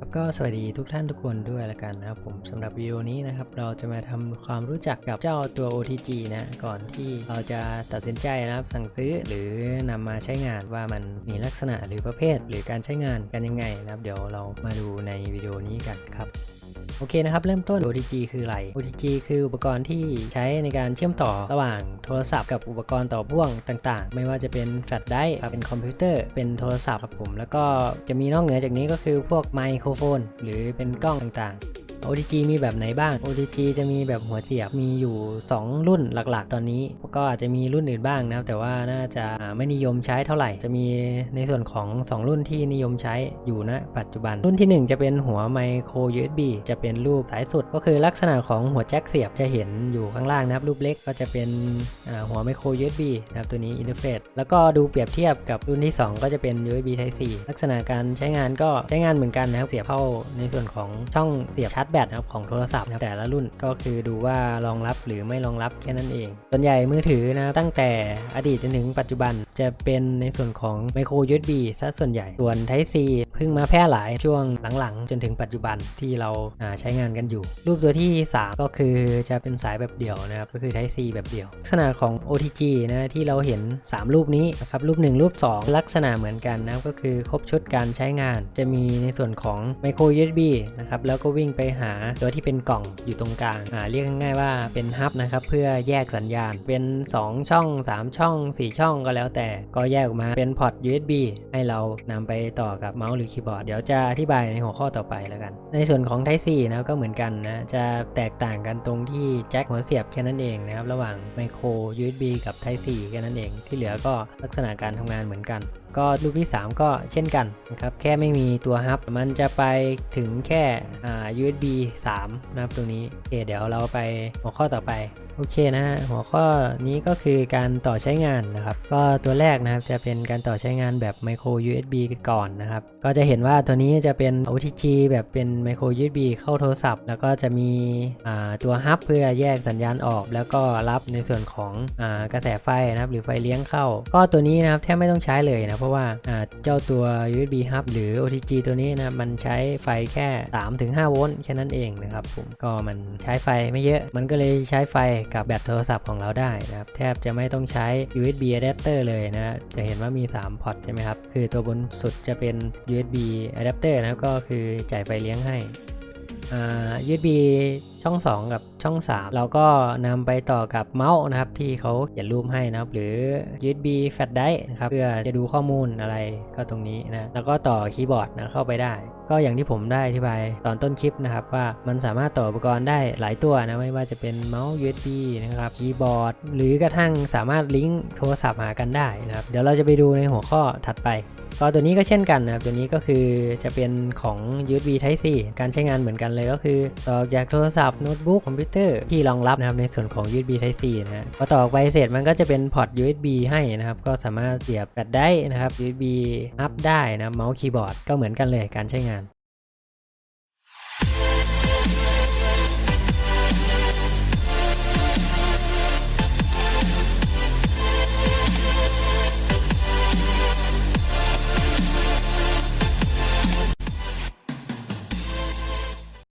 ครับก็สวัสดีทุกท่านทุกคนด้วยละกันนะครับผมสำหรับวิดีโอนี้นะครับเราจะมาทำความรู้จักกับเจ้าตัว OTG นะก่อนที่เราจะตัดสินใจนะครับสั่งซื้อหรือนำมาใช้งานว่ามันมีลักษณะหรือประเภท หรือการใช้งานกันยังไงนะครับ เดี๋ยวเรามาดูในวิดีโอนี้กันครับโอเคนะครับ เริ่มต้น OTG คืออะไร OTG คืออุปกรณ์ที่ใช้ในการเชื่อมต่อระหว่างโทรศัพท์กับอุปกรณ์ต่อพ่วงต่างๆ ไม่ว่าจะเป็นแฟลชไดร์เป็นคอมพิวเตอร์เป็นโทรศัพท์ครับผมแล้วก็จะมีนอกเหนือจากนี้ก็คือพวกไมโครโฟน หรือเป็นกล้องต่างๆ OTG มีแบบไหนบ้าง OTG จะมีแบบหัวเสียบมีอยู่ 2 รุ่นหลักๆ ตอนนี้ ก็อาจจะมีรุ่นอื่นบ้างนะครับ แต่ว่าน่าจะไม่นิยมใช้เท่าไหร่ จะมีในส่วนของ 2 รุ่นที่นิยมใช้อยู่ณปัจจุบัน รุ่นที่ 1 จะเป็นหัวไมโคร USB จะเป็นรูปสายสุด ก็คือลักษณะของหัวแจ็คเสียบจะเห็นอยู่ข้างล่างนะครับ รูปเล็กก็จะเป็นหัวไมโคร USB นะครับตัวนี้อินเทอร์เฟซแล้วก็ดูเปรียบเทียบกับรุ่นที่ 2 ก็จะเป็น USB Type C ลักษณะการใช้งานก็ใช้งานเหมือนกันนะครับเสียบเข้าในส่วนของช่องเสียบชาร์จแบตนะครับของโทรศัพท์นะแต่ละรุ่นก็คือดูว่ารองรับหรือไม่รองรับแค่นั้นเอง ส่วนใหญ่มือถือนะตั้งแต่อดีตจนถึงปัจจุบัน จะเป็นในส่วนของไมโคร USB ซะส่วนใหญ่ ส่วน Type C เพิ่งมาแพร่หลายช่วงหลังๆ จนถึงปัจจุบันที่เราาใช้งานกันอยู่ รูปตัวที่ 3 ก็คือจะเป็นสายแบบเดี่ยวนะครับ ก็คือ Type C แบบเดี่ยว ลักษณะของ OTG นะที่เราเห็น 3 รูปนี้นะครับ รูป 1 รูป 2 ลักษณะเหมือนกันนะครับ ก็คือครบชุดการใช้งาน จะมีในส่วนของ Micro USB นะครับ แล้วก็วิ่งไปหาตัวที่เป็นกล่องอยู่ตรงกลางอ่าเรียกง่ายๆว่าเป็นฮับนะครับ เพื่อแยกสัญญาณ เป็น 2 ช่อง 3 ช่อง 4 ช่องก็แล้วแต่ก็แยกออกมาเป็นพอร์ต USB ให้เรานำไปต่อกับเมาส์หรือคีย์บอร์ด เดี๋ยวจะอธิบายในหัวข้อต่อไปแล้วกัน ในส่วนของ Type C นะก็เหมือนกันนะ จะแตกต่างกันตรงที่แจ็คหัวเสียบแค่นั้นเองนะครับ ระหว่างไมโคร USB กับ Type C แค่นั้นเอง ที่เหลือก็ลักษณะการทำงานเหมือนกัน ก็รูปที่ 3 ก็เช่นกันนะครับแค่ไม่มีตัวฮับมันจะไปถึงแค่อ่า USB 3 นะครับตรงนี้โอเคเดี๋ยวเราไปหัวข้อต่อไปโอเคนะฮะหัวข้อนี้ก็คือการต่อใช้งานนะครับก็ตัวแรกนะครับจะเป็นการต่อใช้งานแบบ micro USB ก่อนนะครับก็จะเห็นว่าตัวนี้จะเป็น OTG แบบเป็น micro USB เข้าโทรศัพท์ แล้วก็จะมีอ่าตัวฮับเพื่อแยกสัญญาณออก แล้วก็รับในส่วนของอากระแสไฟนะครับหรือไฟเลี้ยงเข้า ก็ตัวนี้นะครับแทบไม่ต้องใช้เลยนะเพราะว่าเจ้าตัว USB hub หรือ OTG ตัวนี้นะมันใช้ไฟแค่ 3-5 โวลต์แค่นั้นเองนะครับผมก็มันใช้ไฟไม่เยอะ มันก็เลยใช้ไฟกับแบตโทรศัพท์ของเราได้นะครับแทบจะไม่ต้องใช้ USB adapter เลยนะจะเห็นว่ามี 3 พอร์ตใช่ไหมครับ คือตัวบนสุดจะเป็น USB adapter นะก็คือจ่ายไฟเลี้ยงให้ USB ช่อง 2 กับช่อง 3 เราก็นำไปต่อกับเมาส์นะครับ ที่เขาเขียนรูปให้นะครับ หรือ USB flash drive นะครับ เพื่อจะดูข้อมูลอะไรก็ตรงนี้นะ แล้วก็ต่อคีย์บอร์ดนะเข้าไปได้ ก็อย่างที่ผมได้อธิบายตอนต้นคลิปนะครับ ว่ามันสามารถต่ออุปกรณ์ได้หลายตัวนะ ไม่ว่าจะเป็นเมาส์ USB นะครับ คีย์บอร์ด หรือกระทั่งสามารถลิงก์โทรศัพท์หากันได้นะครับ เดี๋ยวเราจะไปดูในหัวข้อถัดไป ก็ตัวนี้ก็เช่นกันนะครับ ตัวนี้ก็คือจะเป็นของ USB Type C การใช้งานเหมือนกันเลยก็คือต่อจากโทรศัพท์โน้ตบุ๊กคอมพิวเตอร์ที่รองรับนะครับในส่วนของ USB Type C นะฮะพอต่อไปเสร็จมันก็จะเป็นพอร์ต USB ให้นะครับก็สามารถเสียบแบตได้นะครับ USB อัพได้นะเมาส์คีย์บอร์ดก็เหมือนกันเลยการใช้งาน